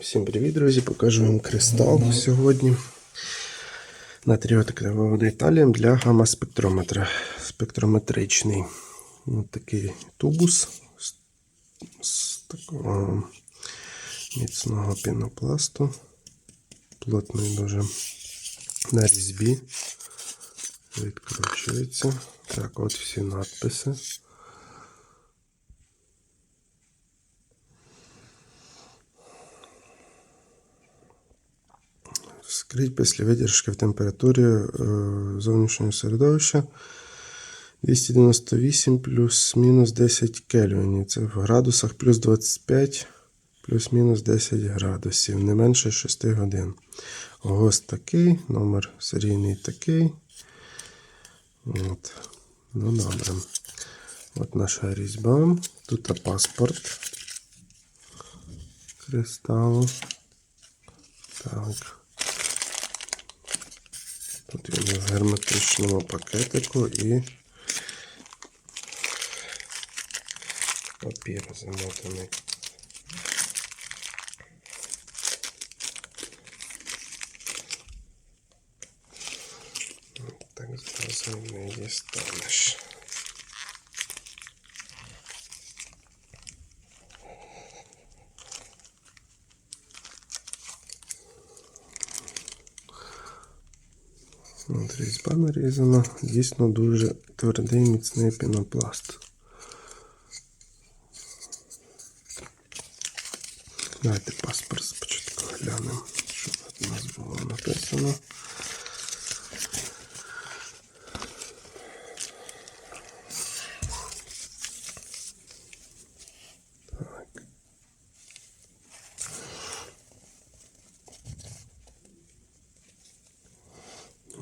Всім привіт, друзі! Покажу вам кристал сьогодні. Натріотик Італієм для гамма-спектрометра. Спектрометричний. Ось такий тубус з, з такого міцного пінопласту. Плотний дуже на різьбі. Відкручується. Так, от всі надписи. Скрить після видержки в температурі е, зовнішнього середовища 298 плюс-мінус 10 кельвінів. Це в градусах плюс 25 плюс-мінус 10 градусів, не менше 6 годин. ГОС такий, номер серійний такий. От. Ну добре. От наша різьба. Тут паспорт кристалу. Так. Тут він в герметичному пакетику і папір замотаний. Так зразу не дістанеш. Різьба нарізана. Дійсно дуже твердий міцний пінопласт. Давайте паспорт спочатку глянемо, що тут нас було написано.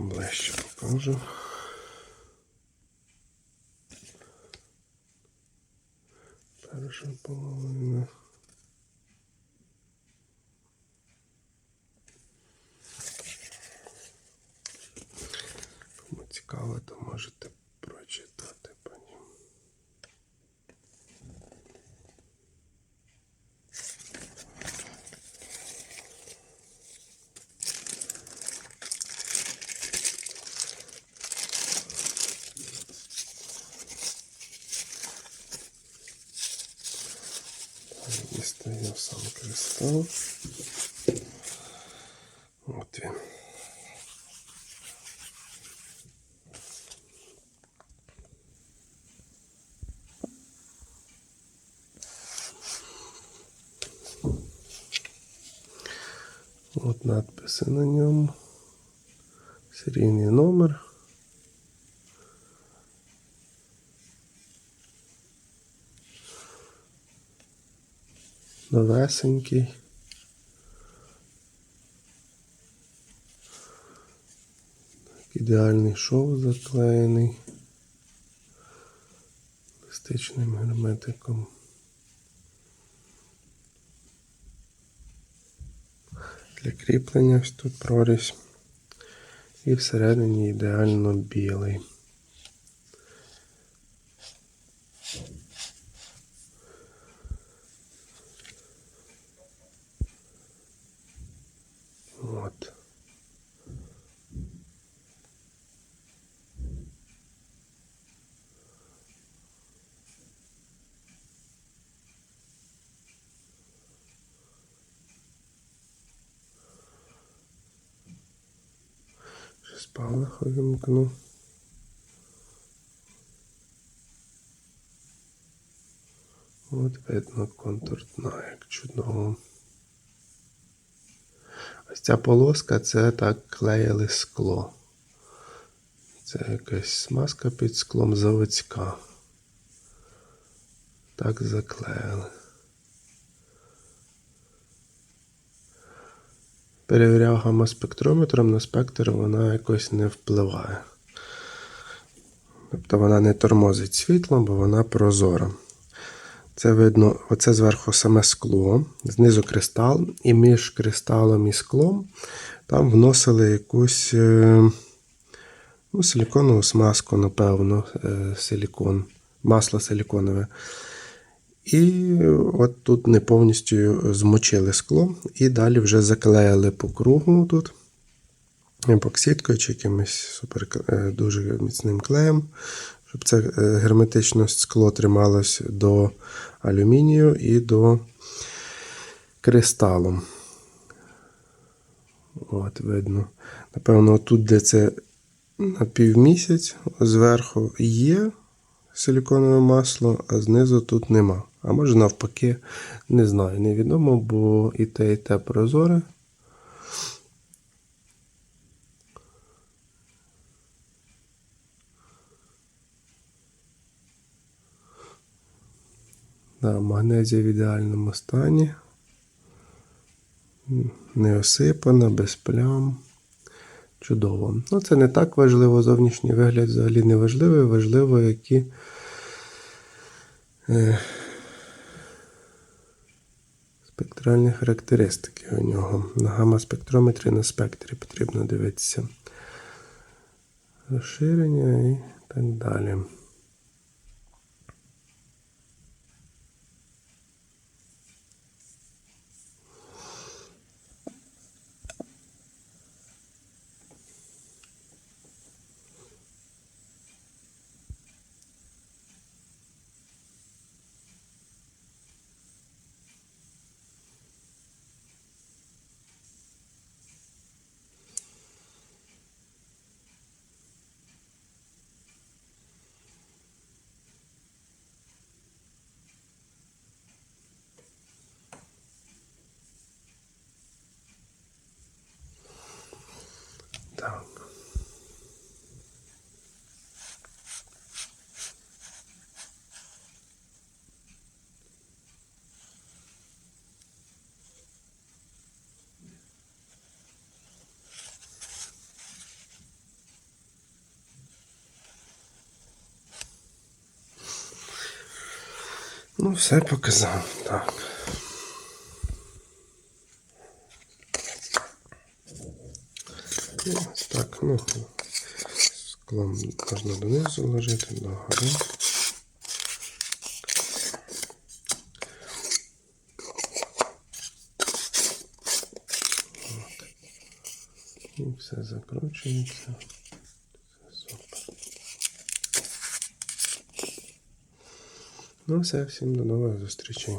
с ближче покажу. Перша половина. Сам кристал. От він. От надписи на ньому. Серійний номер. Новесенький. Ідеальний шов заклеєний листичним герметиком. Для кріплення ось тут прорізь. І всередині ідеально білий. От. Спалах вимкну. От видно контур дна, як чудово. Ось ця полоска це так клеїли скло. Це якась смазка під склом заводська. Так заклеїли. перевіряв гамма-спектрометром, на спектр вона якось не впливає. Тобто вона не тормозить світло, бо вона прозора. Це видно, оце зверху саме скло, знизу кристал, і між кристалом і склом там вносили якусь е, ну, силіконову смазку, напевно, е, силікон, масло силіконове. І от тут не повністю змочили скло, і далі вже заклеїли по кругу тут епоксидкою чи якимось супер е, дуже міцним клеєм, щоб це е, герметично скло трималось до алюмінію і до кристалу. От, видно. Напевно, тут, де це на півмісяць, зверху є силіконове масло, а знизу тут нема. А може навпаки, не знаю, невідомо, бо і те, і те прозоре. Да, магнезія в ідеальному стані. Не осипана, без плям. Чудово. Ну, це не так важливо. Зовнішній вигляд взагалі не важливий. Важливо, які е, спектральні характеристики у нього. На гамма-спектрометрі на спектрі потрібно дивитися. Розширення і так далі. Ну, все показав. Так. Ось так, ну, склом можна донизу ложити, догори. І все закручується. Це супер. Ну, все, всім до нових зустрічей.